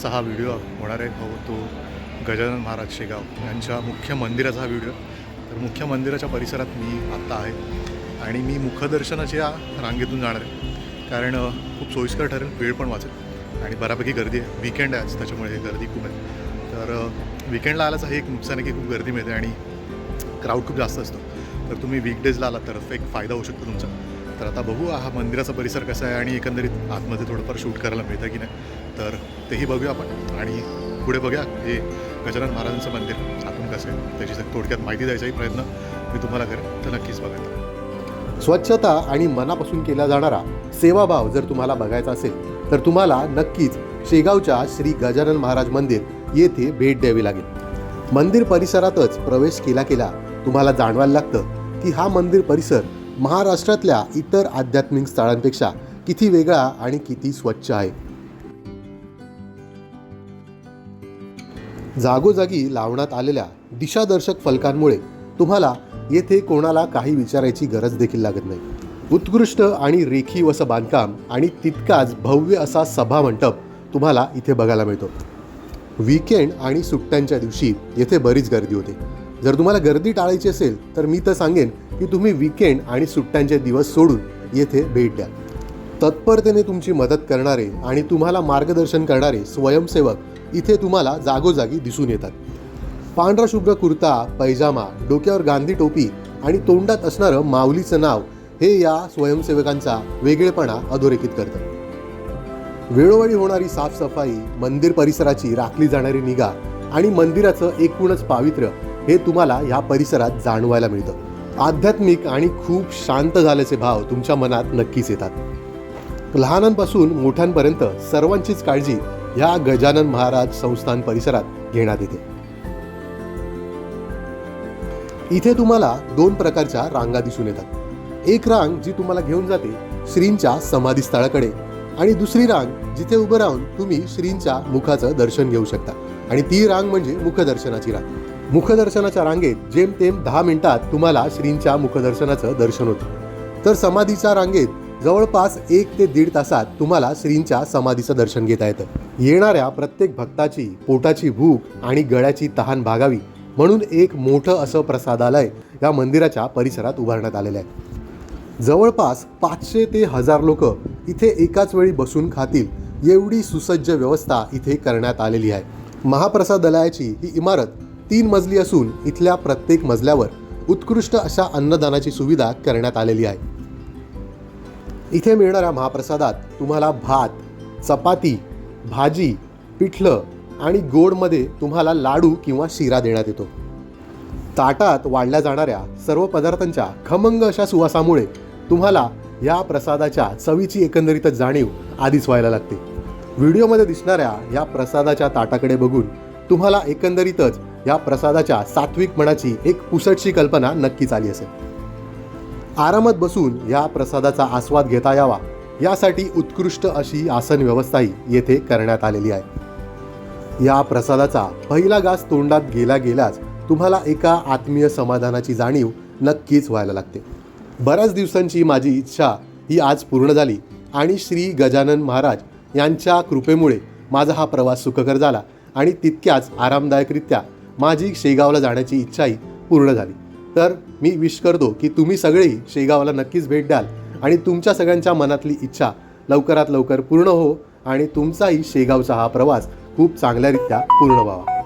आजचा हा व्हिडिओ होणार आहे. हो तो गजानन महाराज शेगाव यांच्या मुख्य मंदिराचा हा व्हिडिओ. तर मुख्य मंदिराच्या परिसरात मी आत्ता आहे आणि मी मुखदर्शनाच्या रांगेतून जाणार आहे. कारण खूप सोयीस्कर ठरेल वेळ पण वाचेल आणि बऱ्यापैकी गर्दी आहे. विकेंड आहे आज त्याच्यामुळे गर्दी खूप आहे. तर विकेंडला आलाच हे एक नुकसान आहे की खूप गर्दी मिळते आणि क्राऊड खूप जास्त असतो. तर तुम्ही वीकडेजला आलात तर एक फायदा होऊ शकतो तुमचा. तर आता बघू हा मंदिराचा परिसर कसा आहे आणि एकंदरीत आतमध्ये थोडंफार शूट करायला मिळतं की नाही तर तेही बघूया आपण. आणि पुढे बघूया हे गजानन महाराजांचं मंदिर आतून कसं आहे त्याची थोडक्यात माहिती द्यायचाही प्रयत्न मी तुम्हाला करेन तर नक्कीच बघा स्वच्छता आणि मनापासून केला जाणारा सेवाभाव जर तुम्हाला बघायचा असेल तर तुम्हाला नक्कीच शेगावच्या श्री गजानन महाराज मंदिर येथे भेट द्यावी लागेल. मंदिर परिसरातच प्रवेश केला केला तुम्हाला जाणवायला लागतं की हा मंदिर परिसर महाराष्ट्रातल्या इतर आध्यात्मिक स्थळांपेक्षा किती वेगळा आणि किती स्वच्छ आहे? जागोजागी लावण्यात आलेल्या दिशादर्शक फलकांमुळे तुम्हाला येथे कोणाला काही विचारायची गरज देखील लागत नाही. उत्कृष्ट आणि रेखीव असं बांधकाम आणि तितकाच भव्य असा सभा मंडप तुम्हाला इथे बघायला मिळतो. वीकेंड आणि सुट्ट्यांच्या दिवशी येथे बरीच गर्दी होते. जर तुम्हाला गर्दी टाळायची असेल तर मी तर सांगेन की तुम्ही विकेंड आणि सुट्ट्यांचे दिवस सोडून येथे भेट द्या. तत्परतेने तुमची मदत करणारे आणि तुम्हाला मार्गदर्शन करणारे स्वयंसेवक इथे तुम्हाला जागोजागी दिसून येतात. पांढरा शुभ्र कुर्ता पैजामा डोक्यावर गांधी टोपी आणि तोंडात असणारं माऊलीचं नाव हे या स्वयंसेवकांचा वेगळेपणा अधोरेखित करतं. वेळोवेळी होणारी साफसफाई मंदिर परिसराची राखली जाणारी निगा आणि मंदिराचं एकूणच पावित्र्य हे तुम्हाला ह्या परिसरात जाणवायला मिळतं. आध्यात्मिक आणि खूप शांत झाल्याचे भाव तुमच्या मनात नक्कीच येतात. लहानांपासून मोठ्यांपर्यंत सर्वांचीच काळजी ह्या गजानन महाराज संस्थान परिसरात घेण्यात येते. इथे तुम्हाला दोन प्रकारच्या रांगा दिसून येतात. एक रांग जी तुम्हाला घेऊन जाते श्रींच्या समाधी स्थळाकडे आणि दुसरी रांग जिथे उभं राहून तुम्ही श्रींच्या मुखाचं दर्शन घेऊ शकता. आणि ती रांग म्हणजे मुखदर्शनाची रांग. मुखदर्शनाच्या रांगेत जेमतेम दहा मिनिटात तुम्हाला श्रींच्या मुखदर्शनाचं दर्शन होतं. तर समाधीच्या रांगेत जवळपास एक ते दीड तासात तुम्हाला श्रींच्या समाधीचं दर्शन घेता येतं. येणाऱ्या प्रत्येक भक्ताची पोटाची भूक आणि गळ्याची तहान भागावी म्हणून एक मोठं असं प्रसादालय या मंदिराच्या परिसरात उभारण्यात आलेलं आहे. जवळपास पाचशे ते हजार लोक इथे एकाच वेळी बसून खातील एवढी सुसज्ज व्यवस्था इथे करण्यात आलेली आहे. महाप्रसादालयाची ही इमारत तीन मजली असून इथल्या प्रत्येक मजल्यावर उत्कृष्ट अशा अन्नदानाची सुविधा करण्यात आलेली आहे. इथे मिळणाऱ्या महाप्रसादात तुम्हाला भात चपाती भाजी पिठलं आणि गोडमध्ये तुम्हाला लाडू किंवा शिरा देण्यात येतो. ताटात वाढल्या जाणाऱ्या सर्व पदार्थांच्या खमंग अशा सुवासामुळे तुम्हाला या प्रसादाच्या चवीची एकंदरीतच जाणीव आधीच व्हायला लागते. व्हिडिओमध्ये दिसणाऱ्या या प्रसादाच्या ताटाकडे बघून तुम्हाला एकंदरीतच या प्रसादाच्या सात्विक मनाची एक पुसटशी कल्पना नक्कीच आली असेल. आरामात बसून या प्रसादाचा आस्वाद घेता यावा यासाठी उत्कृष्ट अशी आसन व्यवस्थाही येथे करण्यात आलेली आहे. या प्रसादाचा पहिला घास तोंडात गेला गेलाच तुम्हाला एका आत्मीय समाधानाची जाणीव नक्कीच व्हायला लागते. बऱ्याच दिवसांची माझी इच्छा ही आज पूर्ण झाली आणि श्री गजानन महाराज यांच्या कृपेमुळे माझा हा प्रवास सुखकर झाला आणि तितक्याच आरामदायकरित्या माझी शेगावला जाण्याची इच्छाही पूर्ण झाली. तर मी विश करतो की तुम्ही सगळेही शेगावला नक्कीच भेट द्याल आणि तुमच्या सगळ्यांच्या मनातली इच्छा लवकरात लवकर पूर्ण हो आणि तुमचाही शेगावचा हा प्रवास खूप चांगल्यारित्या पूर्ण व्हावा.